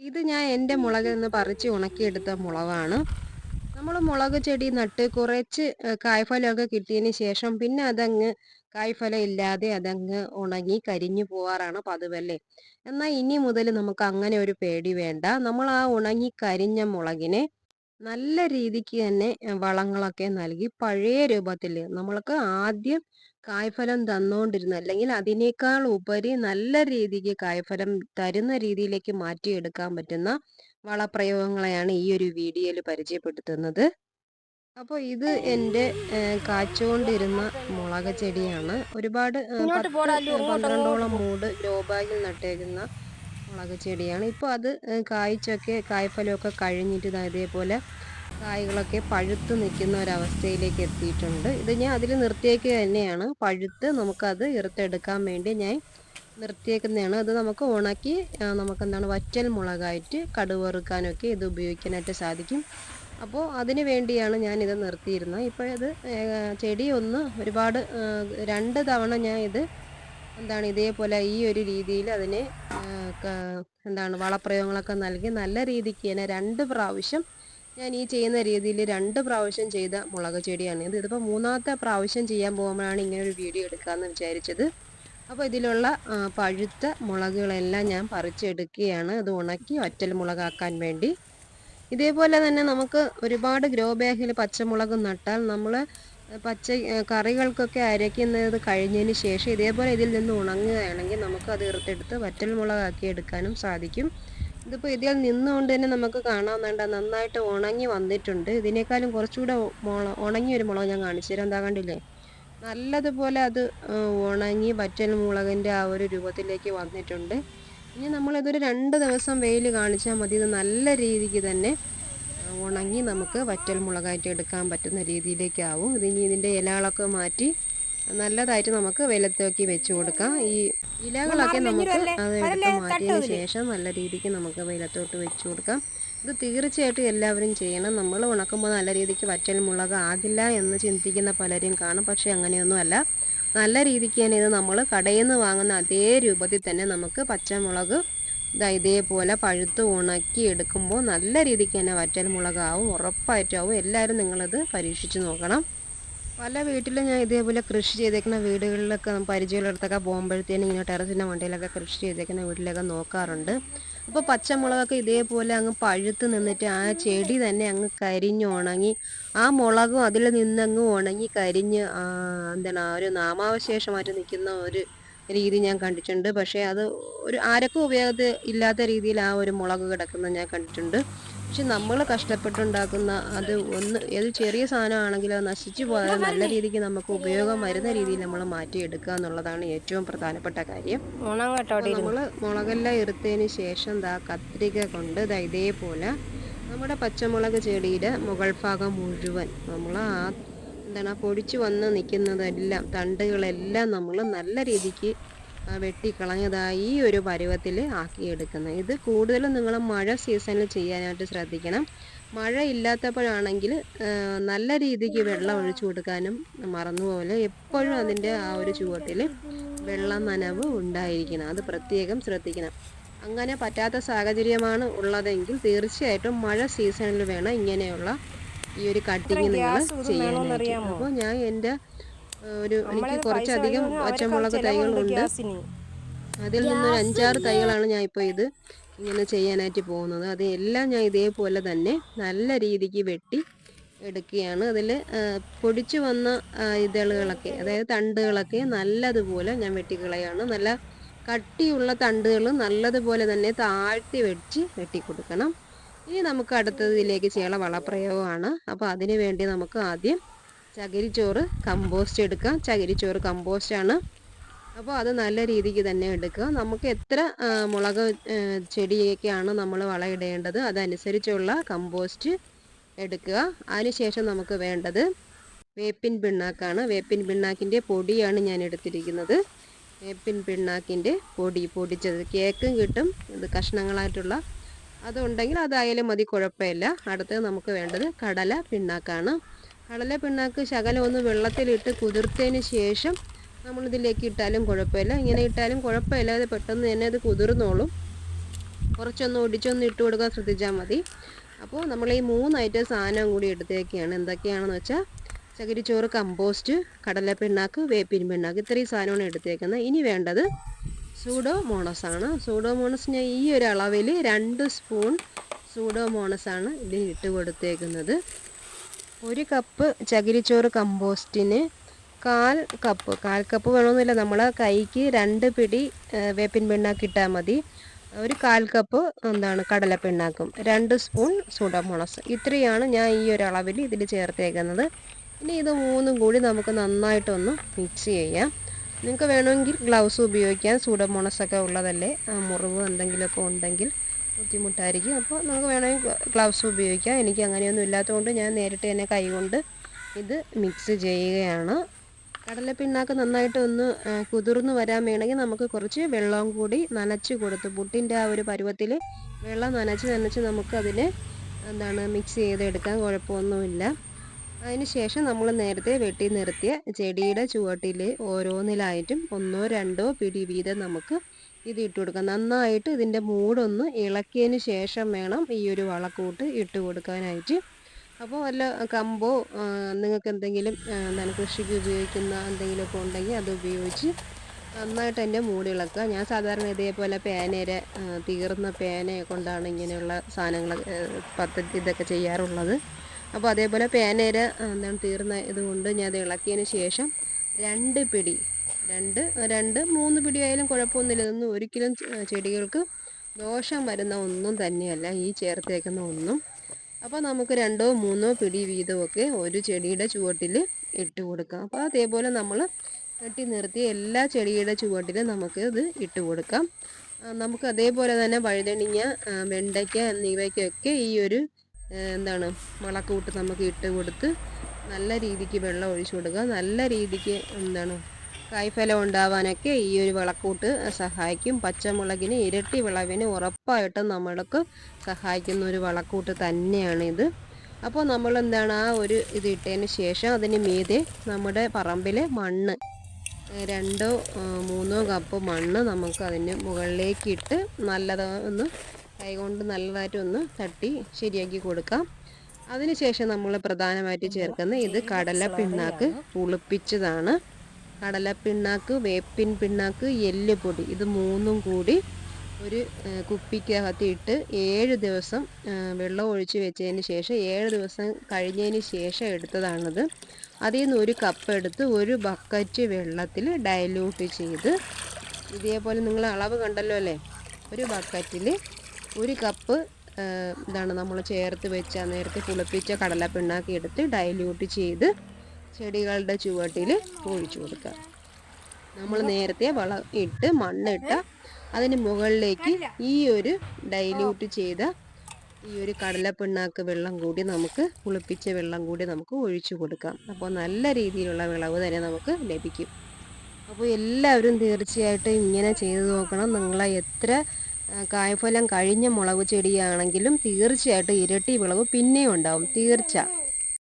ഇത് ഞാൻ എന്റെ മുളകിൽ നിന്ന് പറിച്ച് ഉണക്കിയെടുത്ത മുളകാണ്. നമ്മൾ മുളക് ചെടി നട്ട് കുറച്ച് കായ്ഫലമൊക്കെ കിട്ടിയതിന് ശേഷം പിന്നെ അതങ്ങ് കായ്ഫലം ഇല്ലാതെ അതങ്ങ് ഉണങ്ങി കരിഞ്ഞു പോവാറാണ് പതിവല്ലേ. എന്നാൽ ഇനി മുതൽ നമുക്ക് അങ്ങനെ ഒരു പേടി വേണ്ട. നമ്മൾ ആ ഉണങ്ങി കരിഞ്ഞ മുളകിനെ നല്ല രീതിക്ക് തന്നെ വളങ്ങളൊക്കെ നൽകി പഴയ രൂപത്തിൽ നമ്മൾക്ക് ആദ്യം കായ്ഫലം തന്നോണ്ടിരുന്ന. അല്ലെങ്കിൽ അതിനേക്കാൾ ഉപരി നല്ല രീതിക്ക് കായ്ഫലം തരുന്ന രീതിയിലേക്ക് മാറ്റിയെടുക്കാൻ പറ്റുന്ന വളപ്രയോഗങ്ങളെയാണ് ഈ ഒരു വീഡിയോയിൽ പരിചയപ്പെടുത്തുന്നത്. അപ്പോൾ ഇത് എന്റെ കാച്ചുകൊണ്ടിരുന്ന മുളക് ചെടിയാണ്. ഒരുപാട് പന്ത്രണ്ടോളം മൂട് ലോ ബാഗിൽ നട്ടേക്കുന്ന മുളക് ചെടിയാണ്. ഇപ്പോൾ അത് കായ്ച്ചൊക്കെ കായ്ഫലമൊക്കെ കഴിഞ്ഞിട്ട് ഇതേപോലെ കായ്കളൊക്കെ പഴുത്ത് നിൽക്കുന്ന ഒരവസ്ഥയിലേക്ക് എത്തിയിട്ടുണ്ട്. ഇത് ഞാൻ അതിൽ നിർത്തിയേക്കുക തന്നെയാണ്. പഴുത്ത് നമുക്കത് ഇറുത്തെടുക്കാൻ വേണ്ടി ഞാൻ നിർത്തിയേക്കുന്നതാണ്. അത് നമുക്ക് ഉണക്കി നമുക്ക് എന്താണ് വറ്റൽ മുളകായിട്ട് കടുവറുക്കാനൊക്കെ ഇത് ഉപയോഗിക്കാനായിട്ട് സാധിക്കും. അപ്പോൾ അതിന് വേണ്ടിയാണ് ഞാൻ ഞാനിത് നിർത്തിയിരുന്നത്. ഇപ്പോൾ ഇപ്പോഴത് ചെടി ഒന്ന് ഒരുപാട് രണ്ട് തവണ ഞാൻ ഇത് എന്താണ് ഇതേപോലെ ഈ ഒരു രീതിയിൽ അതിനെ എന്താണ് വളപ്രയോഗങ്ങളൊക്കെ നൽകി നല്ല രീതിക്ക് തന്നെ രണ്ട് പ്രാവശ്യം ഞാൻ ഈ ചെയ്യുന്ന രീതിയിൽ രണ്ട് പ്രാവശ്യം ചെയ്ത മുളക് ചെടിയാണ്. ഇത് ഇതിപ്പോൾ മൂന്നാമത്തെ പ്രാവശ്യം ചെയ്യാൻ പോകുമ്പോഴാണ് ഒരു വീഡിയോ എടുക്കാമെന്ന് വിചാരിച്ചത്. അപ്പോൾ ഇതിലുള്ള പഴുത്ത മുളകുകളെല്ലാം ഞാൻ പറിച്ചെടുക്കുകയാണ്. അത് ഉണക്കി ഒറ്റൽ മുളകാക്കാൻ വേണ്ടി. ഇതേപോലെ തന്നെ നമുക്ക് ഒരുപാട് ഗ്രോ ബാഗിൽ പച്ചമുളക് നട്ടാൽ നമ്മൾ പച്ച കറികൾക്കൊക്കെ അരയ്ക്കുന്നത് കഴിഞ്ഞതിന് ശേഷം ഇതേപോലെ ഇതിൽ നിന്ന് ഉണങ്ങുകയാണെങ്കിൽ നമുക്ക് അത് ഇറുത്തെടുത്ത് വറ്റൽ മുളകാക്കി എടുക്കാനും സാധിക്കും. ഇതിപ്പോൾ ഇതിൽ നിന്നുകൊണ്ട് തന്നെ നമുക്ക് കാണാവുന്നണ്ട നന്നായിട്ട് ഉണങ്ങി വന്നിട്ടുണ്ട്. ഇതിനേക്കാളും കുറച്ചുകൂടെ ഉണങ്ങി ഒരു മുളക് ഞാൻ കാണിച്ചു തരാം. എന്താ കണ്ടില്ലേ? നല്ലതുപോലെ അത് ഉണങ്ങി വറ്റൽ മുളകിന്റെ ആ ഒരു രൂപത്തിലേക്ക് വന്നിട്ടുണ്ട്. ഇനി നമ്മളിതൊരു രണ്ട് ദിവസം വെയിൽ കാണിച്ചാൽ മതി. ഇത് നല്ല രീതിക്ക് തന്നെ ഉണങ്ങി നമുക്ക് വറ്റൽ മുളകായിട്ട് എടുക്കാൻ പറ്റുന്ന രീതിയിലേക്കാവും. ഇതിനി ഇതിന്റെ ഇലകളൊക്കെ മാറ്റി നല്ലതായിട്ട് നമുക്ക് വെയിലത്തേക്ക് വെച്ച് കൊടുക്കാം. ഈ ഇലകളൊക്കെ നമുക്ക് അത് എടുത്ത് മാറ്റിയതിന് ശേഷം നല്ല രീതിക്ക് നമുക്ക് വെയിലത്തോട്ട് വെച്ച് കൊടുക്കാം. ഇത് തീർച്ചയായിട്ടും എല്ലാവരും ചെയ്യണം. നമ്മൾ ഉണക്കുമ്പോൾ നല്ല രീതിക്ക് വറ്റൽ മുളക് ആകില്ല എന്ന് ചിന്തിക്കുന്ന പലരും കാണും. പക്ഷേ അങ്ങനെയൊന്നുമല്ല. നല്ല രീതിക്ക് തന്നെ ഇത് നമ്മൾ കടയിൽ നിന്ന് വാങ്ങുന്ന അതേ രൂപത്തിൽ തന്നെ നമുക്ക് പച്ചമുളക് ഇതാ ഇതേപോലെ പഴുത്ത് ഉണക്കി എടുക്കുമ്പോൾ നല്ല രീതിക്ക് തന്നെ വറ്റൽ മുളകാവും ഉറപ്പായിട്ടാവും എല്ലാവരും നിങ്ങളിത് പരീക്ഷിച്ച് നോക്കണം. പല വീട്ടിലും ഞാൻ ഇതേപോലെ കൃഷി ചെയ്തേക്കുന്ന വീടുകളിലൊക്കെ പരിചയമുള്ളിടത്തൊക്കെ പോകുമ്പോഴത്തേനും ഇങ്ങനെ ടെറസിന്റെ മണ്ടയിലൊക്കെ കൃഷി ചെയ്തേക്കുന്ന വീട്ടിലൊക്കെ നോക്കാറുണ്ട്. അപ്പോൾ പച്ചമുളകൊക്കെ ഇതേപോലെ അങ്ങ് പഴുത്ത് നിന്നിട്ട് ആ ചെടി തന്നെ അങ്ങ് കരിഞ്ഞ് ഉണങ്ങി ആ മുളകും അതിൽ നിന്നങ്ങ് ഉണങ്ങി കരിഞ്ഞ് എന്താണ് ഒരു നാമാവശേഷമായിട്ട് നിൽക്കുന്ന ഒരു രീതി ഞാൻ കണ്ടിട്ടുണ്ട്. പക്ഷേ അത് ഒരു ആരൊക്കെ ഉപയോഗത്തിൽ ഇല്ലാത്ത രീതിയിൽ ആ ഒരു മുളക് കിടക്കുന്നത് ഞാൻ കണ്ടിട്ടുണ്ട്. പക്ഷെ നമ്മൾ കഷ്ടപ്പെട്ടുണ്ടാക്കുന്ന അത് ഒന്ന് ഏത് ചെറിയ സാധനമാണെങ്കിലും അത് നശിച്ചു പോയാൽ നല്ല രീതിക്ക് നമുക്ക് ഉപയോഗം വരുന്ന രീതിയിൽ നമ്മൾ മാറ്റിയെടുക്കുക എന്നുള്ളതാണ് ഏറ്റവും പ്രധാനപ്പെട്ട കാര്യം. നമ്മൾ മുളകെല്ലാം എടുത്തതിന് ശേഷം ദാ കത്രിക കൊണ്ട് ദാ ഇതേപോലെ നമ്മുടെ പച്ചമുളക് ചെടിയുടെ മുകൾ ഭാഗം മുഴുവൻ നമ്മൾ ആ എന്താണ്? ആ പൊടിച്ചു വന്ന് നിൽക്കുന്നതെല്ലാം തണ്ടുകളെല്ലാം നമ്മൾ നല്ല രീതിക്ക് വെട്ടിക്കളഞ്ഞതായി ഒരു പരുവത്തിൽ ആക്കിയെടുക്കുന്നത്. ഇത് കൂടുതലും നിങ്ങൾ മഴ സീസണിൽ ചെയ്യാനായിട്ട് ശ്രദ്ധിക്കണം. മഴ ഇല്ലാത്തപ്പോഴാണെങ്കിൽ നല്ല രീതിക്ക് വെള്ളം ഒഴിച്ചു കൊടുക്കാനും മറന്നുപോലെ എപ്പോഴും അതിന്റെ ആ ഒരു ചുവട്ടിൽ വെള്ളം നനവ് ഉണ്ടായിരിക്കണം. അത് പ്രത്യേകം ശ്രദ്ധിക്കണം. അങ്ങനെ പറ്റാത്ത സാഹചര്യമാണ് ഉള്ളതെങ്കിൽ തീർച്ചയായിട്ടും മഴ സീസണിൽ വേണം ഇങ്ങനെയുള്ള ഈ ഒരു കട്ടിങ് നിങ്ങൾ ചെയ്യാനായിട്ട്. അപ്പോൾ ഞാൻ എന്റെ ഒരു എനിക്ക് കുറച്ചധികം പച്ചമുളക് തൈകളുണ്ട്. അതിൽ നിന്നൊരു അഞ്ചാറ് തൈകളാണ് ഞാൻ ഇപ്പോൾ ഇത് ഇങ്ങനെ ചെയ്യാനായിട്ട് പോകുന്നത്. അത് എല്ലാം ഞാൻ ഇതേപോലെ തന്നെ നല്ല രീതിക്ക് വെട്ടി എടുക്കുകയാണ്. അതിൽ പൊടിച്ചു വന്ന ഇതളുകളൊക്കെ അതായത് തണ്ടുകളൊക്കെ നല്ലതുപോലെ ഞാൻ വെട്ടിക്കളയാണ്. നല്ല കട്ടിയുള്ള തണ്ടുകൾ നല്ലതുപോലെ തന്നെ താഴ്ത്തി വെച്ച് വെട്ടിക്കൊടുക്കണം. ഇനി നമുക്ക് അടുത്തതിലേക്ക് ചെയ്യാനുള്ള വളപ്രയോഗമാണ്. അപ്പോൾ അതിന് വേണ്ടി നമുക്ക് ആദ്യം ചകിരിച്ചോറ് കമ്പോസ്റ്റ് എടുക്കാം. ചകിരിച്ചോറ് ആണ്. അപ്പോൾ അത് നല്ല രീതിക്ക് തന്നെ എടുക്കുക നമുക്ക് എത്ര മുളക് ചെടിയൊക്കെയാണ് നമ്മൾ വളയിടേണ്ടത് അതനുസരിച്ചുള്ള കമ്പോസ്റ്റ് എടുക്കുക. അതിനുശേഷം നമുക്ക് വേണ്ടത് വേപ്പിൻ പിണ്ണാക്കാണ്. വേപ്പിൻ പിണ്ണാക്കിന്റെ പൊടിയാണ് ഞാൻ എടുത്തിരിക്കുന്നത്. വേപ്പിൻ പിണ്ണാക്കിന്റെ പൊടി പൊടിച്ചത്. കേക്കും കിട്ടും. ഇത് കഷ്ണങ്ങളായിട്ടുള്ള അതുണ്ടെങ്കിൽ അതായാലും മതി കുഴപ്പമില്ല. അടുത്തത് നമുക്ക് വേണ്ടത് കടല പിണ്ണാക്കാണ്. കടല പിണ്ണാക്ക് ശകലം ഒന്ന് വെള്ളത്തിലിട്ട് കുതിർത്തതിന് ശേഷം നമ്മളിതിലേക്ക് ഇട്ടാലും കുഴപ്പമില്ല. ഇങ്ങനെ ഇട്ടാലും കുഴപ്പമില്ല അത് പെട്ടെന്ന് തന്നെ അത് കുതിർന്നോളും. കുറച്ചൊന്ന് ഒടിച്ചൊന്ന് ഇട്ട് കൊടുക്കാൻ ശ്രദ്ധിച്ചാൽ മതി. അപ്പോൾ നമ്മൾ ഈ മൂന്ന് ഐറ്റം സാധനം കൂടി എടുത്തേക്കാണ്. എന്തൊക്കെയാണെന്ന് വെച്ചാൽ ചകിരിച്ചോറ് കമ്പോസ്റ്റ് കടല പിണ്ണാക്ക് വേപ്പിൻ പിണ്ണാക്ക് ഇത്രയും സാധനമാണ് എടുത്തേക്കുന്നത്. ഇനി വേണ്ടത് സൂഡോമോണസ് ആണ്. സൂഡോമോണസ് ഞാൻ ഈ ഒരു അളവിൽ രണ്ട് സ്പൂൺ സൂഡോമോണസ് ആണ് ഇതിൽ ഇട്ട് കൊടുത്തേക്കുന്നത്. ഒരു കപ്പ് ചകിരിച്ചോറ് കമ്പോസ്റ്റിന് കാൽ കപ്പ്. കാൽ കപ്പ് വേണമെന്നില്ല. നമ്മൾ കൈക്ക് രണ്ട് പിടി വേപ്പിൻ പിണ്ണാക്ക് ഇട്ടാൽ മതി. ഒരു കാൽ കപ്പ് എന്താണ് കടല പിണ്ണാക്കും. രണ്ട് സ്പൂൺ സൂഡോമോണസ് ഇത്രയാണ് ഞാൻ ഈ ഒരു അളവിൽ ഇതിൽ ചേർത്തേക്കുന്നത്. ഇനി ഇത് മൂന്നും കൂടി നമുക്ക് നന്നായിട്ടൊന്ന് മിക്സ് ചെയ്യാം. നിങ്ങൾക്ക് വേണമെങ്കിൽ ഗ്ലൗസ് ഉപയോഗിക്കാം. സൂഡമോണസൊക്കെ ഉള്ളതല്ലേ. മുറിവ് എന്തെങ്കിലുമൊക്കെ ഉണ്ടെങ്കിൽ ബുദ്ധിമുട്ടായിരിക്കും. അപ്പോൾ നമുക്ക് വേണമെങ്കിൽ ഗ്ലൗസ് ഉപയോഗിക്കാം. എനിക്ക് അങ്ങനെയൊന്നും ഇല്ലാത്തതുകൊണ്ട് ഞാൻ നേരിട്ട് തന്നെ കൈകൊണ്ട് ഇത് മിക്സ് ചെയ്യുകയാണ്. കടലപ്പിണ്ണാക്ക് നന്നായിട്ട് ഒന്ന് കുതിർന്ന് വരാൻ വേണമെങ്കിൽ നമുക്ക് കുറച്ച് വെള്ളം കൂടി നനച്ച് കൊടുത്ത് പുട്ടിന്റെ ആ ഒരു പരുവത്തിൽ വെള്ളം നനച്ച് നനച്ച് നമുക്കതിനെ എന്താണ് മിക്സ് ചെയ്തെടുക്കാൻ കുഴപ്പമൊന്നുമില്ല. അതിന് ശേഷം നമ്മൾ നേരത്തെ വെട്ടി നിർത്തിയ ചെടിയുടെ ചുവട്ടിൽ ഓരോന്നിലായിട്ടും ഒന്നോ രണ്ടോ പിടി വീതം നമുക്ക് ഇത് ഇട്ട് കൊടുക്കാം. നന്നായിട്ട് ഇതിന്റെ മൂടൊന്ന് ഇളക്കിയതിന് ശേഷം വേണം ഈ ഒരു വളക്കൂട്ട് ഇട്ട് കൊടുക്കാനായിട്ട്. അപ്പോൾ വല്ല കമ്പോ നിങ്ങൾക്ക് എന്തെങ്കിലും എന്താണ് കൃഷിക്ക് ഉപയോഗിക്കുന്ന എന്തെങ്കിലുമൊക്കെ ഉണ്ടെങ്കിൽ അത് ഉപയോഗിച്ച് നന്നായിട്ട് എന്റെ മൂടി ഇളക്കുക. ഞാൻ സാധാരണ ഇതേപോലെ പേനയുടെ തീർന്ന പേനയെ കൊണ്ടാണ് ഇങ്ങനെയുള്ള സാധനങ്ങൾ പദ്ധതി ഇതൊക്കെ ചെയ്യാറുള്ളത്. അപ്പോൾ അതേപോലെ പേനേര എന്താണ് തീർന്ന ഇതുകൊണ്ട് ഞാൻ അത് ഇളക്കിയതിന് ശേഷം രണ്ട് പിടി രണ്ട് രണ്ട് മൂന്ന് പിടി ആയാലും കുഴപ്പമൊന്നുമില്ല. ഇതൊന്നും ഒരിക്കലും ചെടികൾക്ക് ദോഷം വരുന്ന ഒന്നും തന്നെയല്ല. ഈ ചേർത്തേക്കുന്ന ഒന്നും. അപ്പോൾ നമുക്ക് രണ്ടോ മൂന്നോ പിടി വീതമൊക്കെ ഒരു ചെടിയുടെ ചുവട്ടിൽ ഇട്ട് കൊടുക്കാം. അപ്പോൾ അതേപോലെ നമ്മൾ കെട്ടി നിർത്തി എല്ലാ ചെടിയുടെ ചുവട്ടിലും നമുക്ക് ഇത് ഇട്ട് കൊടുക്കാം. നമുക്ക് അതേപോലെ തന്നെ വഴുതണിങ്ങ വെണ്ടയ്ക്ക എന്നിവയ്ക്കൊക്കെ ഈ ഒരു എന്താണ് മുളക്കൂട്ട് നമുക്ക് ഇട്ട് കൊടുത്ത് നല്ല രീതിക്ക് വെള്ളം ഒഴിച്ചു കൊടുക്കുക. നല്ല രീതിക്ക് എന്താണ് കായ്ഫലം ഉണ്ടാവാനൊക്കെ ഈ ഒരു വിളക്കൂട്ട് സഹായിക്കും. പച്ചമുളകിന് ഇരട്ടി വിളവിന് ഉറപ്പായിട്ടും നമ്മൾക്ക് സഹായിക്കുന്ന ഒരു വിളക്കൂട്ട് തന്നെയാണിത് അപ്പോൾ നമ്മൾ എന്താണ് ആ ഒരു ഇത് ഇട്ടതിന് ശേഷം അതിന് മീതെ നമ്മുടെ പറമ്പിലെ മണ്ണ് രണ്ടോ മൂന്നോ കപ്പ് മണ്ണ് നമുക്ക് അതിന് മുകളിലേക്ക് ഇട്ട് നല്ലതൊന്ന് കൈകൊണ്ട് നല്ലതായിട്ട് ഒന്ന് തട്ടി ശരിയാക്കി കൊടുക്കാം. അതിനുശേഷം നമ്മൾ പ്രധാനമായിട്ട് ചേർക്കുന്ന ഇത് കടല പിണ്ണാക്ക് പുളിപ്പിച്ചതാണ്. കടല പിണ്ണാക്ക് വേപ്പിൻ പിണ്ണാക്ക് എല്ലുപൊടി ഇത് മൂന്നും കൂടി ഒരു കുപ്പിക്കകത്ത് ഇട്ട് ഏഴ് ദിവസം വെള്ളം ഒഴിച്ച് വെച്ചതിന് ശേഷം ഏഴ് ദിവസം കഴിഞ്ഞതിന് ശേഷം എടുത്തതാണിത്. അതിൽ നിന്ന് ഒരു കപ്പ് എടുത്ത് ഒരു ബക്കറ്റ് വെള്ളത്തിൽ ഡയലൂട്ട് ചെയ്ത് ഇതേപോലെ നിങ്ങൾ അളവ് കണ്ടല്ലോ അല്ലേ? ഒരു ബക്കറ്റിൽ ഒരു കപ്പ് ഇതാണ് നമ്മൾ ചേർത്ത് വെച്ച നേരത്തെ കുളിപ്പിച്ച കടല പിണ്ണാക്കി എടുത്ത് ഡൈല്യൂട്ട് ചെയ്ത് ചെടികളുടെ ചുവട്ടിൽ ഒഴിച്ചു കൊടുക്കുക. നമ്മൾ നേരത്തെ വളം ഇട്ട് മണ്ണിട്ട അതിന് മുകളിലേക്ക് ഈ ഒരു ഡൈല്യൂട്ട് ചെയ്ത ഈ ഒരു കടല പിണ്ണാക്ക് വെള്ളം കൂടി നമുക്ക് കുളിപ്പിച്ച വെള്ളം കൂടി നമുക്ക് ഒഴിച്ചു കൊടുക്കാം. അപ്പോൾ നല്ല രീതിയിലുള്ള വിളവ് തന്നെ നമുക്ക് ലഭിക്കും. അപ്പോൾ എല്ലാവരും തീർച്ചയായിട്ടും ഇങ്ങനെ ചെയ്തു നോക്കണം. നിങ്ങളെ എത്ര കായ്ഫലം കഴിഞ്ഞ മുളക് ചെടിയാണെങ്കിലും തീർച്ചയായിട്ടും ഇരട്ടി വിളവ് പിന്നെയും ഉണ്ടാവും. തീർച്ച.